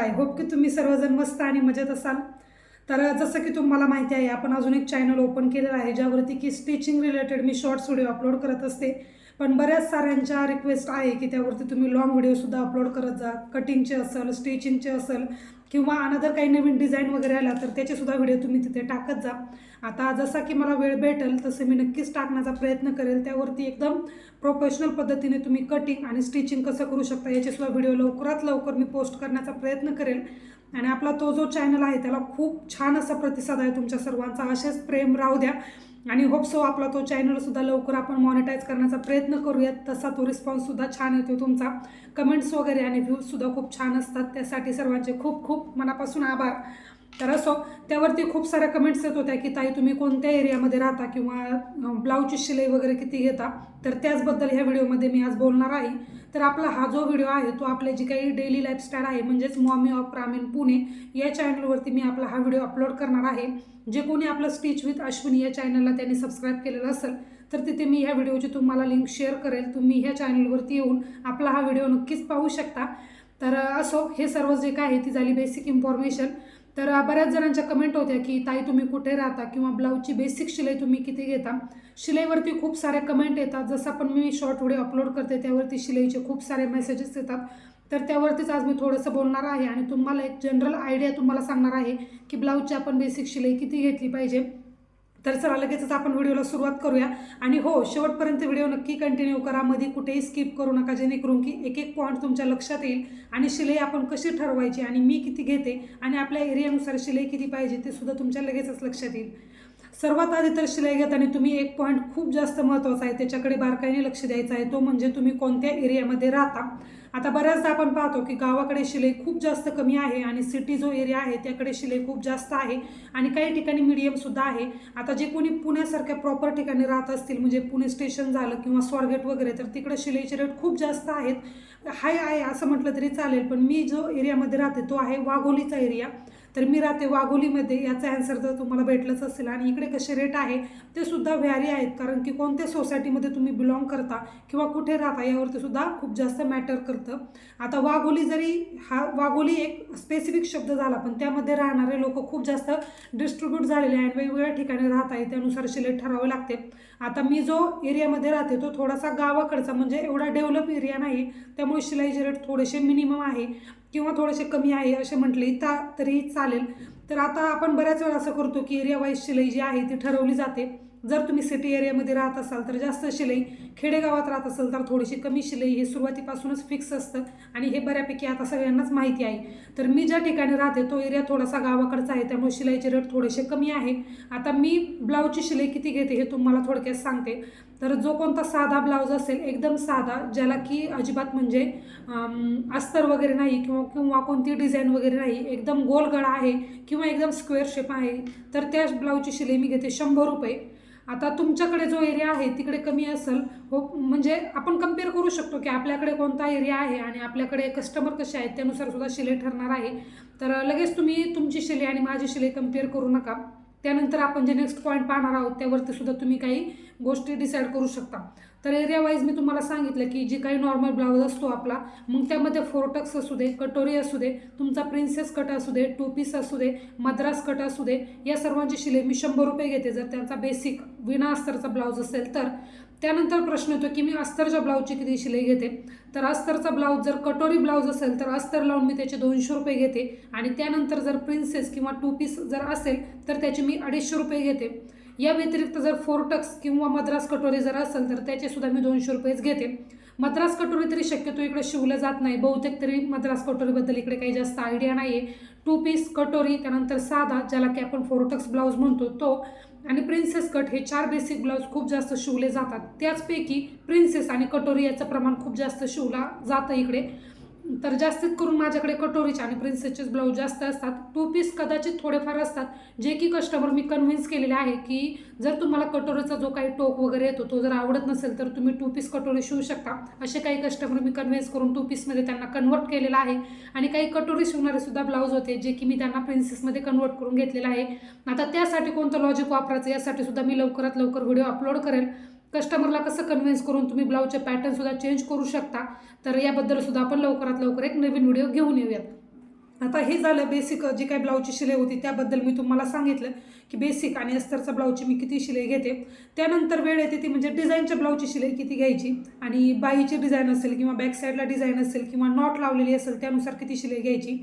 I hope की तुम्ही सर्वजण मस्त आणि मजेत असाल. तर जसं की तुम्हाला माहिती आहे आपण अजून एक चॅनल ओपन केलेलं आहे ज्यावरती की स्टिचिंग रिलेटेड मी शॉर्ट्स व्हिडिओ अपलोड करत असते. पण बऱ्याच साऱ्यांच्या रिक्वेस्ट आहे की त्यावरती तुम्ही लॉंग व्हिडिओसुद्धा अपलोड करत जा. कटिंगचे असेल स्टिचिंगचे असेल किंवा अनदर काही नवीन डिझाईन वगैरे आला तर त्याचेसुद्धा व्हिडिओ तुम्ही तिथे टाकत जा. आता जसा की मला वेळ भेटेल तसं मी नक्कीच टाकण्याचा प्रयत्न करेल. त्यावरती एकदम प्रोफेशनल पद्धतीने तुम्ही कटिंग आणि स्टिचिंग कसं करू शकता याचेसुद्धा व्हिडिओ लवकरात लवकर मी पोस्ट करण्याचा प्रयत्न करेल. आणि आपला तो जो चॅनल आहे त्याला खूप छान असा प्रतिसाद आहे तुमच्या सर्वांचा. असेच प्रेम राहू द्या. आणि होप सो आपला तो चॅनलसुद्धा लवकर आपण मॉनिटाईज करण्याचा प्रयत्न करूयात. तसा तो रिस्पॉन्ससुद्धा छान येतो तुमचा. कमेंट्स वगैरे आणि व्ह्यूजसुद्धा खूप छान असतात. त्यासाठी सर्वांचे खूप खूप मनापासून आभार. तर असो त्यावरती खूप साऱ्या कमेंट्स येत होत्या की ताई तुम्ही कोणत्या एरियामध्ये राहता किंवा ब्लाऊजची शिलाई वगैरे किती घेता? तर त्याचबद्दल ह्या व्हिडिओमध्ये मी आज बोलणार आहे. तर आपला हा जो व्हिडिओ आहे तो आपले जी काही डेली लाईफस्टाईल आहे म्हणजेच मॉमी ऑफ ग्रामीण पुणे या चॅनलवरती मी आपला हा व्हिडिओ अपलोड करणार आहे. जे कोणी आपलं स्टिच विथ अश्विनी या चॅनलला त्यांनी सबस्क्राईब केलेलं असेल तर तिथे मी ह्या व्हिडिओची तुम्हाला लिंक शेअर करेल. तुम्ही ह्या चॅनलवरती येऊन आपला हा व्हिडिओ नक्कीच पाहू शकता. तर असो हे सर्व जे काय आहे ती झाली बेसिक इन्फॉर्मेशन तर बऱ्याच जणांच्या कमेंट होत्या की ताई तुम्ही कुठे राहता? किंवा ब्लाऊजची बेसिक शिलाई तुम्ही किती घेता? शिलाईवरती खूप साऱ्या कमेंट येतात. जसं पण मी शॉर्ट व्हिडिओ अपलोड करते त्यावरती शिलाईचे खूप सारे मेसेजेस येतात. तर त्यावरतीच आज मी थोडंसं बोलणार आहे आणि तुम्हाला एक जनरल आयडिया तुम्हाला सांगणार आहे की ब्लाऊजची आपण बेसिक शिलाई किती घेतली पाहिजे? तर चला लगेचच आपण व्हिडिओला सुरुवात करूया. आणि हो शेवटपर्यंत व्हिडिओ नक्की कंटिन्यू करा. मध्ये कुठेही स्किप करू नका जेणेकरून की एक एक पॉईंट तुमच्या लक्षात येईल. आणि शिलाई आपण कशी ठरवायची आणि मी किती घेते आणि आपल्या एरियानुसार शिलाई किती पाहिजे ते सुद्धा तुमच्या लगेचच लक्षात येईल. सर्वात आधी तर शिलाई घेताना तुम्ही एक पॉईंट खूप जास्त महत्त्वाचा आहे त्याच्याकडे बारकाईने लक्ष द्यायचं आहे तो म्हणजे तुम्ही कोणत्या एरियामध्ये राहता. आता बऱ्याचदा आपण पाहतो की गावाकडे शिलाई खूप जास्त कमी आहे आणि सिटी जो एरिया आहे त्याकडे शिलाई खूप जास्त आहे आणि काही ठिकाणी मिडियमसुद्धा आहे. आता जे कोणी पुण्यासारख्या प्रॉपर ठिकाणी राहत असतील म्हणजे पुणे स्टेशन झालं किंवा स्वारगेट वगैरे तर तिकडे शिलाईचे रेट खूप जास्त आहेत. हाय आहे असं म्हटलं तरी चालेल पण मी जो एरियामध्ये राहते तो आहे वाघोलीचा एरिया तर मी राहते वाघोलीमध्ये. याचा ॲन्सर जर तुम्हाला भेटलंच असेल आणि इकडे कसे रेट आहे ते सुद्धा व्हॅरी आहेत. कारण की कोणत्या सोसायटीमध्ये तुम्ही बिलॉंग करता किंवा कुठे राहता यावरती सुद्धा खूप जास्त मॅटर करतं. आता वाघोली जरी हा वाघोली एक स्पेसिफिक शब्द झाला पण त्यामध्ये राहणारे लोक खूप जास्त डिस्ट्रीब्यूट झालेले आहेत वेगवेगळ्या ठिकाणी राहत आहे त्यानुसार शिलेट ठरावे लागते. आता मी जो एरियामध्ये राहते तो थोडासा गावाकडचा म्हणजे एवढा डेव्हलप एरिया नाही त्यामुळे शिलाईचे रेट थोडेसे मिनिमम आहे. किंवा थोडेसे कमी आहे असे म्हटले ता तरी चालेल. तर आता आपण बऱ्याच वेळा असं करतो की एरिया वाईज शिलाई जी आहे ती ठरवली जाते. जर तुम्ही सिटी एरियामध्ये राहत असाल तर जास्त शिलाई खेडेगावात राहत असाल तर थोडीशी कमी शिलाई हे सुरुवातीपासूनच फिक्स असतं आणि हे बऱ्यापैकी आता सगळ्यांनाच माहिती आहे. तर मी ज्या ठिकाणी राहते तो एरिया थोडासा गावाकडचा आहे त्यामुळे शिलाईचे रेट थोडेसे कमी आहे. आता मी ब्लाऊजची शिलाई किती घेते हे तुम्हाला थोडक्यात सांगते. तर जो कोणता साधा ब्लाऊज असेल एकदम साधा ज्याला की अजिबात म्हणजे अस्तर वगैरे नाही किंवा किंवा कोणती डिझाईन वगैरे नाही एकदम गोल गळा आहे किंवा एकदम स्क्वेअर शेप आहे तर त्या ब्लाऊजची शिलाई मी घेते शंभर रुपये. आता तुमच्याकडे जो एरिया आहे तिकडे कमी असेल हो म्हणजे आपण कंपेअर करू शकतो की आपल्याकडे कोणता एरिया आहे आणि आपल्याकडे कस्टमर कसे आहेत त्यानुसार सुद्धा शिलाई ठरणार आहे. तर लगेच तुम्ही तुमची शिलाई आणि माझी शिलाई कंपेअर करू नका. त्यानंतर आपण जे नेक्स्ट पॉईंट पाहणार आहोत त्यावरती सुद्धा तुम्ही काही गोष्टी डिसाईड करू शकता. तर एरिया वाईज मी तुम्हाला सांगितलं की जी काही नॉर्मल ब्लाऊज असतो आपला मग त्यामध्ये फोरटक्स असू दे कटोरी असू दे तुमचा प्रिन्सेस कट असू दे टू पीस असू दे मद्रास कट असू दे या सर्वांची शिलाई मी शंभर रुपये घेते. जर त्यांचा बेसिक विना अस्तरचा ब्लाऊज असेल तर त्यानंतर प्रश्न येतो की मी अस्तरच्या ब्लाऊजची किती शिलाई घेते? तर अस्तरचा ब्लाऊज जर कटोरी ब्लाऊज असेल तर अस्तर लावून मी त्याचे दोनशे रुपये घेते. आणि त्यानंतर जर प्रिन्सेस किंवा टू पीस जर असेल तर त्याचे मी अडीचशे रुपये घेते. या व्यतिरिक्त जर फोरटक्स किंवा मद्रास कटोरी जर असेल तर त्याचे सुद्धा मी दोनशे रुपयेच घेते. मद्रास कटोरी तरी शक्यतो इकडे शिवलं जात नाही. बहुतेक तरी मद्रास कटोरीबद्दल इकडे काही जास्त आयडिया नाही आहे टू पीस कटोरी त्यानंतर साधा ज्याला की आपण फोरटक्स ब्लाऊज म्हणतो तो आणि प्रिन्सेस कट हे चार बेसिक ब्लाऊज खूप जास्त शिवले जातात. त्याचपैकी प्रिन्सेस आणि कटोरी याचं प्रमाण खूप जास्त शिवला जातं इकडे. तर जास्तीत करून माझ्याकडे कटोरीचे आणि प्रिन्सेसचेच ब्लाऊज जास्त असतात. टू पीस कदाचित थोडेफार असतात जे की कस्टमर मी कन्व्हिन्स केलेले आहे की जर तुम्हाला कटोरीचा जो काही टोक वगैरे येतो तो जर आवडत नसेल तर तुम्ही टू पीस कटोरी शिवू शकता. असे काही कस्टमर मी कन्व्हिन्स करून टू पीसमध्ये त्यांना कन्वर्ट केलेला आहे. आणि काही कटोरी शिवणारे सुद्धा ब्लाऊज होते जे की मी त्यांना प्रिन्सेसमध्ये कन्वर्ट करून घेतलेलं आहे. आता त्यासाठी कोणतं लॉजिक वापरायचं यासाठी सुद्धा मी लवकरात लवकर व्हिडिओ अपलोड करेल. कस्टमरला कसं कन्व्हिन्स करून तुम्ही ब्लाऊजचे पॅटर्नसुद्धा चेंज करू शकता तर याबद्दलसुद्धा आपण लवकरात लवकर एक नवीन व्हिडिओ घेऊन येऊयात. आता हे झालं बेसिक जी काही ब्लाऊजची शिलाई होती त्याबद्दल मी तुम्हाला सांगितलं की बेसिक आणि अस्तरचा ब्लाऊजची मी किती शिलाई घेते. त्यानंतर वेळ येते ती म्हणजे डिझाईनच्या ब्लाऊजची शिलाई किती घ्यायची आणि बाईची डिझाईन असेल किंवा बॅक साईडला डिझाईन असेल किंवा नॉट लावलेली असेल त्यानुसार किती शिलाई घ्यायची.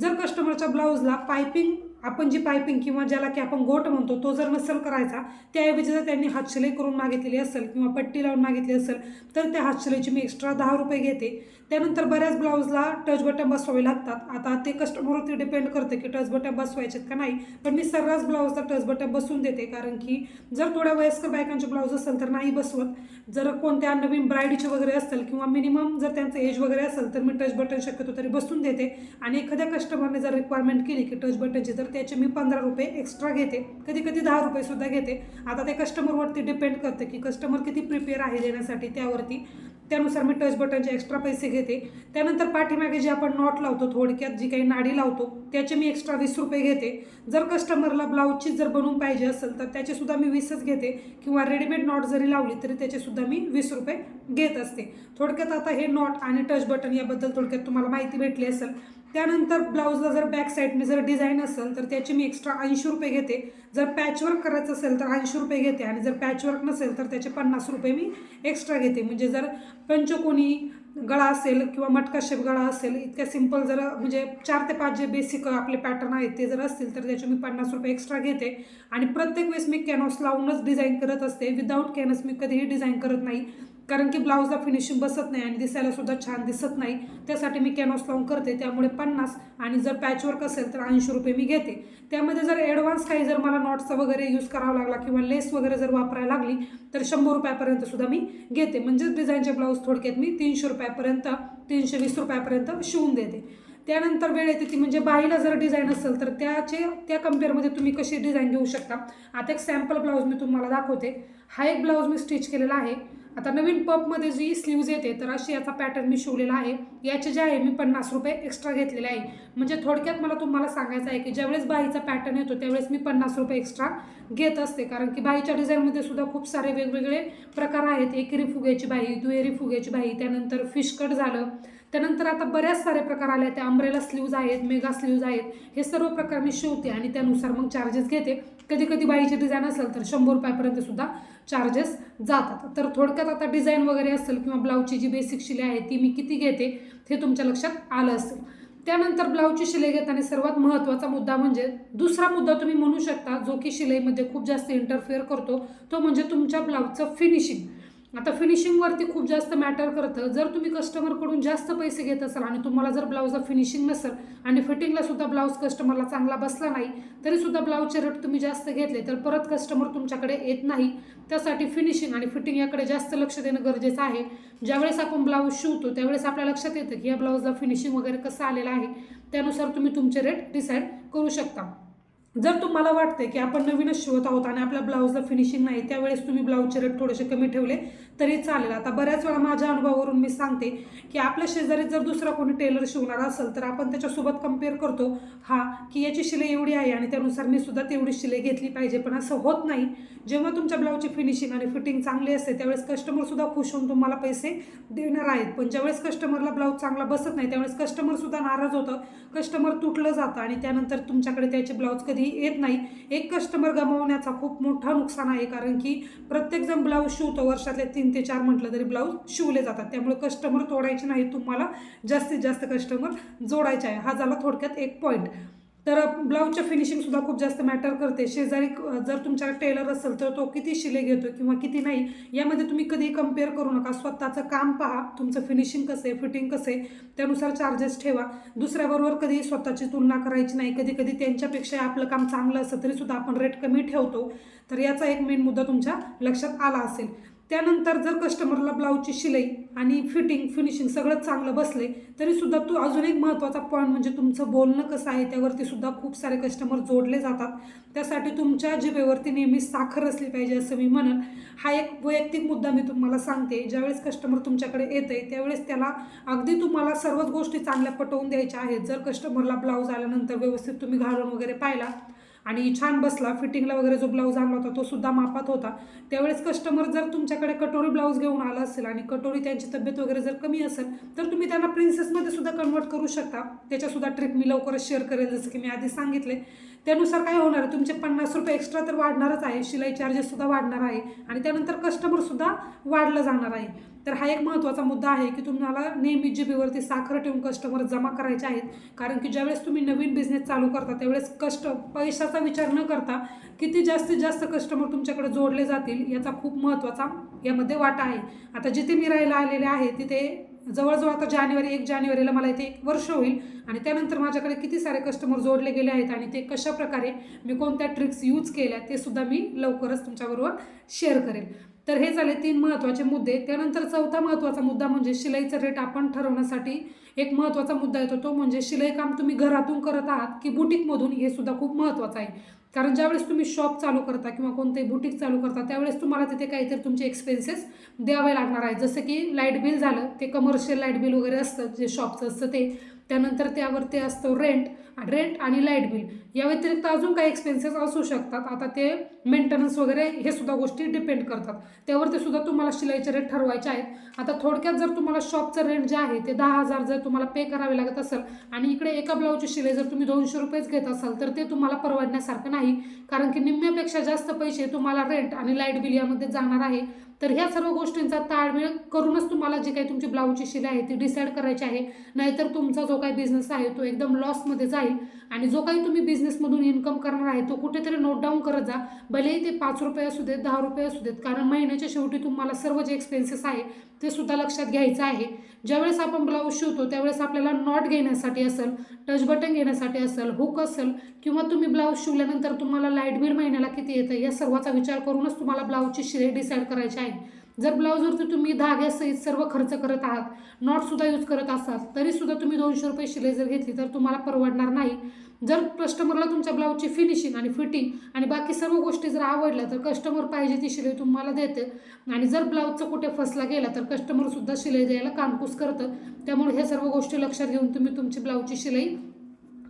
जर कस्टमरच्या ब्लाऊजला पायपिंग आपण जी पायपिंग किंवा ज्याला की आपण गोट म्हणतो तो जर नसेल करायचा त्याऐवजी जर त्यांनी हातशिलाई करून मागितलेली असेल किंवा पट्टी लावून मागितली असेल तर त्या हातशिलाईची मी एक्स्ट्रा दहा रुपये घेते. त्यानंतर बऱ्याच ब्लाऊजला टच बटन बसवावे लागतात. आता ते कस्टमरवरती डिपेंड करतं की टच बटन बसवायचेत का नाही पण मी सर्रास ब्लाऊजला टच बटन बसून देते. कारण की जर थोड्या वयस्कर बायकांचे ब्लाऊज असेल तर नाही बसवत. जर कोणत्या नवीन ब्राईडचे वगैरे असेल किंवा मिनिमम जर त्यांचं एज वगैरे असेल तर मी टच बटन शक्यतो तरी बसून देते. आणि एखाद्या कस्टमरने जर रिक्वायरमेंट केली की टच बटनची तर त्याचे मी पंधरा रुपये एक्स्ट्रा घेते. कधी कधी दहा रुपये सुद्धा घेते. आता ते कस्टमरवरती डिपेंड करतं की कस्टमर किती प्रिपेअर आहे देण्यासाठी त्यावरती. त्यानुसार मी टच बटनचे एक्स्ट्रा पैसे घेते. त्यानंतर पाठीमागे जे आपण नॉट लावतो थोडक्यात जी काही नाडी लावतो त्याचे मी एक्स्ट्रा वीस रुपये घेते. जर कस्टमरला ब्लाऊजची जर बनवून पाहिजे असेल तर त्याचेसुद्धा मी वीसच घेते. किंवा रेडीमेड नॉट जरी लावली तरी त्याचेसुद्धा मी वीस रुपये घेत असते. थोडक्यात आता हे नॉट आणि टच बटन याबद्दल थोडक्यात तुम्हाला माहिती भेटली असेल. त्यानंतर ब्लाऊजला जर बॅक साईडने जर डिझाईन असेल तर त्याची मी एक्स्ट्रा ऐंशी रुपये घेते. जर पॅचवर्क करायचं असेल तर ऐंशी रुपये घेते. आणि जर पॅचवर्क नसेल तर त्याचे पन्नास रुपये मी एक्स्ट्रा घेते. म्हणजे जर पंचकोनी गळा असेल किंवा मटका शेप गळा असेल इतक्या सिंपल जर म्हणजे चार ते पाच जे बेसिक आपले पॅटर्न आहेत ते जर असतील तर त्याचे मी पन्नास रुपये एक्स्ट्रा घेते. आणि प्रत्येक वेळेस मी कॅनॉस लावूनच डिझाईन करत असते. विदाऊट कॅनॉस मी कधीही डिझाईन करत नाही. कारण की ब्लाऊजला फिनिशिंग बसत नाही आणि दिसायला सुद्धा छान दिसत नाही. त्यासाठी मी कॅनॉस लावून करते. त्यामुळे पन्नास आणि जर पॅचवर्क असेल तर ऐंशी रुपये मी घेते. त्यामध्ये जर ॲडव्हान्स काही जर मला नॉट्सचा वगैरे यूज करावा लागला किंवा लेस वगैरे जर वापरायला लागली तर शंभर रुपयापर्यंत सुद्धा मी घेते. म्हणजेच डिझाईनचे ब्लाऊज थोडक्यात मी तीनशे रुपयापर्यंत तीनशे वीस रुपयापर्यंत शिवून देते. त्यानंतर वेळ येते ती म्हणजे बाईला जर डिझाईन असेल तर त्याचे त्या कम्पेअरमध्ये तुम्ही कशी डिझाईन घेऊ शकता? आता एक सॅम्पल ब्लाऊज मी तुम्हाला दाखवते. हा एक ब्लाऊज मी स्टिच केलेला आहे. आता नवीन पपमध्ये जी स्लीव्ज येते तर अशी याचा पॅटर्न मी शिवलेला आहे. याचे जे आहे मी पन्नास रुपये एक्स्ट्रा घेतलेले आहे. म्हणजे थोडक्यात मला तुम्हाला सांगायचं आहे की ज्यावेळेस बाईचा पॅटर्न येतो त्यावेळेस मी पन्नास रुपये एक्स्ट्रा घेत असते. कारण की बाईच्या डिझाईनमध्ये सुद्धा खूप सारे वेगवेगळे प्रकार आहेत. एकेरी फुग्याची बाई दुहेरी फुग्याची बाई त्यानंतर फिशकट झालं. त्यानंतर आता बऱ्याच सारे प्रकार आले त्या अम्ब्रेला स्लीव्ज आहेत मेगा स्लीव्ज आहेत. हे सर्व प्रकार मी शिवते आणि त्यानुसार मग चार्जेस घेते. कधी कधी बाईची डिझाईन असेल तर शंभर रुपयापर्यंत सुद्धा चार्जेस जातात. तर थोडक्यात आता डिझाईन वगैरे असेल किंवा ब्लाऊजची जी बेसिक शिलाई आहे ती मी किती घेते हे तुमच्या लक्षात आलं असेल. त्यानंतर ब्लाऊजची शिलाई घेताना सर्वात महत्त्वाचा मुद्दा म्हणजे दुसरा मुद्दा तुम्ही म्हणू शकता जो की शिलाईमध्ये खूप जास्त इंटरफेअर करतो तो म्हणजे तुमच्या ब्लाऊजचं फिनिशिंग आता फिनिशिंगवरती खूप जास्त मॅटर करतं. जर तुम्ही कस्टमरकडून जास्त पैसे घेत असाल आणि तुम्हाला जर ब्लाऊजला फिनिशिंग नसेल आणि फिटिंगला सुद्धा ब्लाऊज कस्टमरला चांगला बसला नाही तरीसुद्धा ब्लाऊजचे रेट तुम्ही जास्त घेतले तर परत कस्टमर तुमच्याकडे येत नाही. त्यासाठी फिनिशिंग आणि फिटिंग याकडे जास्त लक्ष देणं गरजेचं आहे. ज्यावेळेस आपण ब्लाऊज शिवतो त्यावेळेस आपल्या लक्षात येतं की या ब्लाऊजला फिनिशिंग वगैरे कसं आलेलं आहे. त्यानुसार तुम्ही तुमचे रेट डिसाईड करू शकता. जर तुम्हाला वाटते की आपण नवीनच शिवत आहोत आणि आपल्या ब्लाऊजला फिनिशिंग नाही त्यावेळेस तुम्ही ब्लाऊजचे रेट थोडेसे कमी ठेवले तरी चालेल. आता बऱ्याच वेळा माझ्या अनुभवावरून मी सांगते की आपल्या शेजारी जर दुसरा कोणी टेलर शिवणार असेल तर आपण त्याच्यासोबत कंपेअर करतो. हा की याची शिलाई एवढी आहे आणि त्यानुसार मी सुद्धा तेवढी शिलाई घेतली पाहिजे. पण असं होत नाही. जेव्हा तुमच्या ब्लाऊजची फिनिशिंग आणि फिटिंग चांगली असते त्यावेळेस कस्टमरसुद्धा खुश होऊन तुम्हाला पैसे देणार आहेत. पण ज्यावेळेस कस्टमरला ब्लाऊज चांगला बसत नाही त्यावेळेस कस्टमरसुद्धा नाराज होतं. कस्टमर तुटलं जातं आणि त्यानंतर तुमच्याकडे त्याचे ब्लाऊज कधी येत नाही. एक कस्टमर गमावण्याचा खूप मोठा नुकसान आहे. कारण की प्रत्येकजण ब्लाऊज शिवतो. वर्षातले तीन तीन ते चार म्हटलं तरी ब्लाऊज शिवले जातात. त्यामुळे कस्टमर तोडायचे नाही तुम्हाला जास्तीत जास्त कस्टमर जोडायचे आहे. हा झाला थोडक्यात एक पॉईंट तर ब्लाऊजच्या फिनिशिंगसुद्धा खूप जास्त मॅटर करते. शेजारी जर तुमच्या टेलर असेल तर तो किती शिले घेतो किंवा किती नाही यामध्ये तुम्ही कधी कंपेअर करू नका. स्वतःचं काम पहा तुमचं फिनिशिंग कसं आहे फिटिंग कसं आहे त्यानुसार चार्जेस ठेवा. दुसऱ्याबरोबर कधी स्वतःची तुलना करायची नाही. कधी कधी त्यांच्यापेक्षा आपलं काम चांगलं असतं तरीसुद्धा आपण रेट कमी ठेवतो. तर याचा एक मेन मुद्दा तुमच्या लक्षात आला असेल. त्यानंतर जर कस्टमरला ब्लाऊजची शिलाई आणि फिटिंग फिनिशिंग सगळं चांगलं बसले तरीसुद्धा तो अजून एक महत्त्वाचा पॉईंट म्हणजे तुमचं बोलणं कसं आहे त्यावरती सुद्धा खूप सारे कस्टमर जोडले जातात. त्यासाठी तुमच्या जिभेवरती नेहमी साखर असली पाहिजे असं मी म्हणन. हा एक वैयक्तिक मुद्दा मी तुम्हाला सांगते. ज्यावेळेस कस्टमर तुमच्याकडे येत आहे त्यावेळेस त्याला अगदी तुम्हाला सर्वच गोष्टी चांगल्या पटवून द्यायच्या आहेत. जर कस्टमरला ब्लाऊज आल्यानंतर व्यवस्थित तुम्ही घालून वगैरे पाहिला आणि छान बसला. फिटिंगला वगैरे जो ब्लाऊज आणला होता तो सुद्धा मापात होता. त्यावेळेस कस्टमर जर तुमच्याकडे कटोरी ब्लाऊज घेऊन आला असेल आणि कटोरी त्यांची तब्येत वगैरे जर कमी असेल तर तुम्ही त्यांना प्रिन्सेसमध्ये सुद्धा कन्वर्ट करू शकता. त्याच्यासुद्धा ट्रिक मी लवकरच शेअर करेल जसं की मी आधी सांगितले. त्यानुसार काय होणार आहे? तुमचे पन्नास रुपये एक्स्ट्रा तर वाढणारच आहे. शिलाई चार्जेससुद्धा वाढणार आहे. आणि त्यानंतर कस्टमरसुद्धा वाढलं जाणार आहे. तर हा एक महत्त्वाचा मुद्दा आहे की तुम्हाला नेहमी जीबीवरती साखर ठेवून कस्टमर जमा करायचे आहेत. कारण की ज्यावेळेस तुम्ही नवीन बिझनेस चालू करता त्यावेळेस कष्ट पैशाचा विचार न करता किती जास्तीत जास्त कस्टमर तुमच्याकडे जोडले जातील याचा खूप महत्त्वाचा यामध्ये वाटा आहे. आता जिथे मी राहायला आलेले आहे तिथे जवळजवळ आता जानेवारी एक जानेवारीला मला इथे एक वर्ष होईल आणि त्यानंतर माझ्याकडे किती सारे कस्टमर जोडले गेले आहेत आणि ते कशा प्रकारे मी कोणत्या ट्रिक्स यूज केल्या ते सुद्धा मी लवकरच तुमच्याबरोबर शेअर करेन तर हे झाले तीन महत्त्वाचे मुद्दे. त्यानंतर चौथा महत्त्वाचा मुद्दा म्हणजे शिलाईचा रेट आपण ठरवण्यासाठी एक महत्त्वाचा मुद्दा येतो तो म्हणजे शिलाई काम तुम्ही घरातून करत आहात की बुटीकमधून हे सुद्धा खूप महत्त्वाचं आहे. कारण ज्यावेळेस तुम्ही शॉप चालू करता किंवा कोणते बुटीक चालू करता त्यावेळेस तुम्हाला तिथे काहीतरी तुमचे एक्सपेन्सेस द्यावे लागणार आहे. जसं की लाइट बिल झालं ते कमर्शियल लाइट बिल वगैरे असतं जे शॉपचं असतं ते. त्यानंतर त्यावर ते रेंट रेंट आणि लाइट बिल या व्यतिरिक्त अजून काही एक्सपेन्सेस असू शकतात. आता ते मेंटेनन्स वगैरे हे सुद्धा गोष्टी डिपेंड करतात. त्यावरती सुद्धा तुम्हाला शिलाईचे रेट ठरवायचे आहेत. आता थोडक्यात जर तुम्हाला शॉपचं रेंट जे आहे ते दहा हजार जर तुम्हाला पे करावे लागत असेल आणि इकडे एका ब्लाऊजची शिलाई जर तुम्ही दोनशे रुपयेच घेत असाल तर ते तुम्हाला परवडण्यासारखं नाही. कारण की निम्म्यापेक्षा जास्त पैसे तुम्हाला रेंट आणि लाइट बिल यामध्ये जाणार आहे. तर ह्या सर्व गोष्टींचा ताळमेळ करूनच तुम्हाला जी काही तुमची ब्लाऊजची शिलाई आहे ती डिसाईड करायची आहे. नाहीतर तुमचा जो काही बिझनेस आहे तो एकदम लॉसमध्ये जाईल. आणि जो काही तुम्ही बिझनेसमधून इन्कम करणार आहे तो कुठेतरी नोट डाऊन करत जा. भलेही ते पाच रुपये असू देत दहा रुपये असू देत कारण महिन्याच्या शेवटी तुम्हाला सर्व जे एक्सपेन्सेस आहे ते सुद्धा लक्षात घ्यायचं आहे. ज्यावेळेस आपण ब्लाऊज शिवतो त्यावेळेस आपल्याला नॉट घेण्यासाठी असेल टच बटन घेण्यासाठी असेल हुक असेल किंवा तुम्ही ब्लाऊज शिवल्यानंतर तुम्हाला लाइट बिल महिन्याला किती येतं या सर्वाचा विचार करूनच तुम्हाला ब्लाऊजची शिलाई डिसाईड करायची आहे. जर ब्लाऊजवरती तुम्ही धाग्यासहित सर्व खर्च करत आहात नॉटसुद्धा यूज करत असाल तरीसुद्धा तुम्ही दोनशे रुपये शिलाई जर घेतली तर तुम्हाला परवडणार नाही. जर कस्टमरला तुमच्या ब्लाऊजची फिनिशिंग आणि फिटिंग आणि बाकी सर्व गोष्टी जर आवडल्या तर कस्टमर पाहिजे ती शिलाई तुम्हाला देते. आणि जर ब्लाऊजचं कुठे फसला गेला तर कस्टमरसुद्धा शिलाई द्यायला कानकूस करतं. त्यामुळे हे सर्व गोष्टी लक्षात घेऊन तुम्ही तुमची ब्लाऊजची शिलाई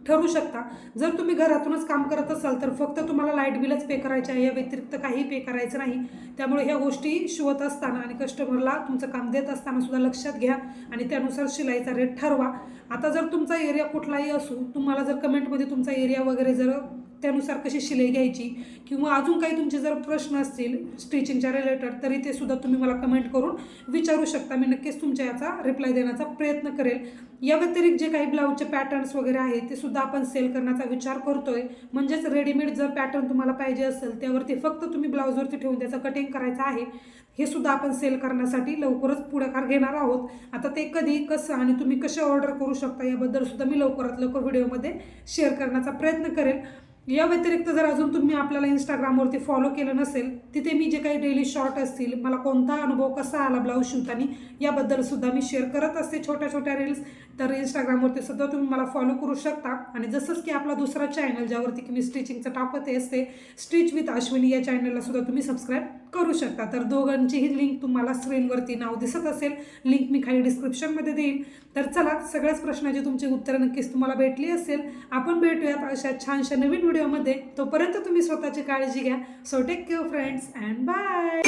ठरू शकता. जर तुम्ही घरातूनच काम करत असाल तर फक्त तुम्हाला लाइट बिलच पे करायचे आहे. या व्यतिरिक्त काही पे करायचं नाही. त्यामुळे ह्या गोष्टी शिवत असताना आणि कस्टमरला तुमचं काम देत असताना सुद्धा लक्षात घ्या आणि त्यानुसार शिलाईचा रेट ठरवा. आता जर तुमचा एरिया कुठलाही असू तुम्हाला जर कमेंटमध्ये तुमचा एरिया वगैरे जर त्यानुसार कशी शिलाई घ्यायची? किंवा अजून काही तुमचे जर प्रश्न असतील स्टिचिंगच्या रिलेटेड तरी ते सुद्धा तुम्ही मला कमेंट करून विचारू शकता. मी नक्कीच तुमच्या याचा रिप्लाय देण्याचा प्रयत्न करेल. या व्यतिरिक्त जे काही ब्लाऊजचे पॅटर्न्स वगैरे आहेत ते सुद्धा आपण सेल करण्याचा विचार करतोय. म्हणजेच रेडीमेड जर पॅटर्न तुम्हाला पाहिजे असेल त्यावरती फक्त तुम्ही ब्लाऊजवरती ठेवून त्याचं कटिंग करायचं आहे हे सुद्धा आपण सेल करण्यासाठी लवकरच पुढाकार घेणार आहोत. आता ते कधी कसं आणि तुम्ही कसे ऑर्डर करू शकता याबद्दल सुद्धा मी लवकरात लवकर व्हिडिओमध्ये शेअर करण्याचा प्रयत्न करेल. या व्यतिरिक्त जर अजून तुम्ही आपल्याला इंस्टाग्रामवरती फॉलो केलं नसेल तिथे मी जे काही डेली शॉर्ट असतील मला कोणता अनुभव कसा आला ब्लाऊज शिवताना याबद्दल सुद्धा मी शेअर करत असते छोट्या छोट्या रील्स तर इंस्टाग्रामवरती सुद्धा तुम्ही मला फॉलो करू शकता. आणि जसंच की आपला दुसरा चॅनल ज्यावरती की मी स्टिचिंगचं टाकत असते स्टिच विथ अश्विनी या चॅनलला सुद्धा तुम्ही सबस्क्राईब करू शकता. तर दोघांचीही लिंक तुम्हाला स्क्रीनवरती नाव दिसत असेल. लिंक मी खाली डिस्क्रिप्शनमध्ये देईन. तर चला सगळ्याच प्रश्नाची तुमची उत्तरं नक्कीच तुम्हाला भेटली असेल. आपण भेटूयात अशा छानशा नवीन व्हिडिओमध्ये तोपर्यंत तुम्ही स्वतःची काळजी घ्या. So take care friends and bye